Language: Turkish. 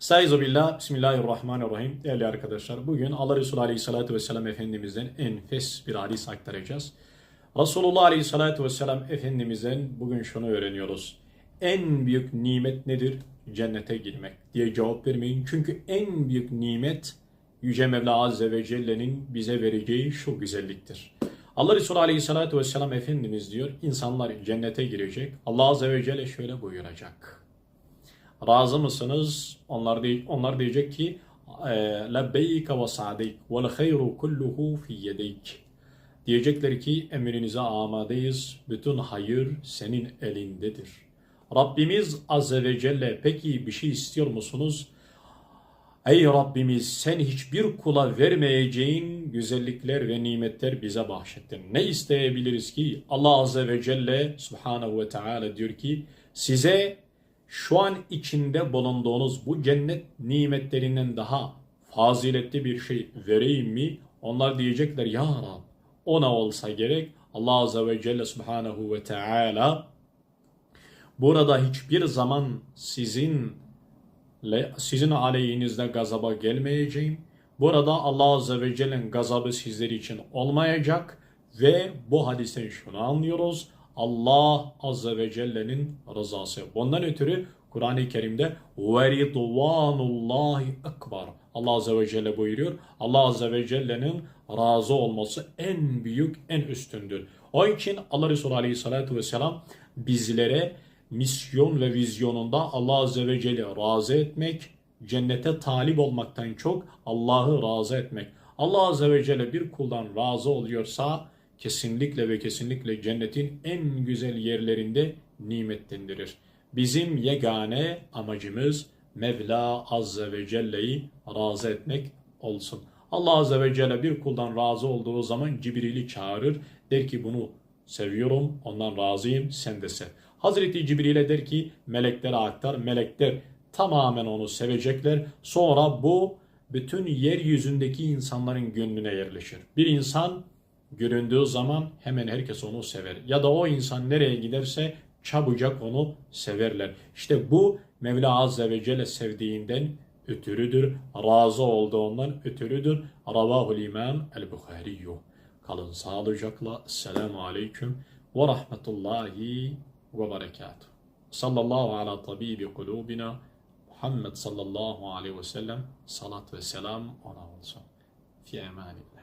Estaizu billah, Bismillahirrahmanirrahim. Değerli arkadaşlar, bugün Allah Resulü Aleyhisselatü Vesselam Efendimiz'den enfes bir hadis aktaracağız. Resulullah Aleyhisselatü Vesselam Efendimiz'den bugün şunu öğreniyoruz. En büyük nimet nedir? Cennete girmek diye cevap vermeyin. Çünkü en büyük nimet Yüce Mevla Azze ve Celle'nin bize vereceği şu güzelliktir. Allah Resulü Aleyhisselatü Vesselam Efendimiz diyor, insanlar cennete girecek. Allah Azze ve Celle şöyle buyuracak. Razı mısınız? Onlar, diye, onlar diyecek ki lebbeyke ve sa'deyk vel hayru kulluhu. Diyecekler ki emrinize amadeyiz. Bütün hayır senin elindedir. Rabbimiz Azze ve Celle peki bir şey istiyor musunuz? Ey Rabbimiz sen hiçbir kula vermeyeceğin güzellikler ve nimetler bize bahşettin. Ne isteyebiliriz ki? Allah Azze ve Celle Subhanahu ve Teala diyor ki size şu an içinde bulunduğunuz bu cennet nimetlerinden daha faziletli bir şey vereyim mi? Onlar diyecekler ya Rab ona olsa gerek. Allah Azze ve Celle Subhanahu ve Teala burada hiçbir zaman sizin sizin aleyhinizde gazaba gelmeyeceğim. Burada Allah Azze ve Celle'nin gazabı sizler için olmayacak ve bu hadisten şunu anlıyoruz. Allah Azze ve Celle'nin rızası. Bundan ötürü Kur'an-ı Kerim'de وَرِضْوَانُ ekbar. Allah Azze ve Celle buyuruyor. Allah Azze ve Celle'nin razı olması en büyük, en üstündür. O için Allah Resulü Aleyhisselatü Vesselam bizlere misyon ve vizyonunda Allah Azze ve Celle razı etmek, cennete talip olmaktan çok Allah'ı razı etmek. Allah Azze ve Celle bir kuldan razı oluyorsa kesinlikle ve kesinlikle cennetin en güzel yerlerinde nimetlendirir. Bizim yegane amacımız Mevla Azze ve Celle'yi razı etmek olsun. Allah Azze ve Celle bir kuldan razı olduğu zaman Cibril'i çağırır. Der ki bunu seviyorum, ondan razıyım, sen de sev. Hazreti Cibril'e der ki meleklere aktar. Melekler tamamen onu sevecekler. Sonra bu bütün yeryüzündeki insanların gönlüne yerleşir. Bir insan göründüğü zaman hemen herkes onu sever. Ya da o insan nereye giderse çabucak onu severler. İşte bu Mevla Azze ve Celle sevdiğinden ötürüdür. Razı olduğundan ötürüdür. Ravahul İmam el-Bukhariyyuh. Kalın sağlıcakla. Selamun Aleyküm ve Rahmetullahi ve Berekatuhu. Sallallahu ala tabibi kulubina Muhammed sallallahu aleyhi ve sellem salat ve selam ona olsun. Fi emanillah.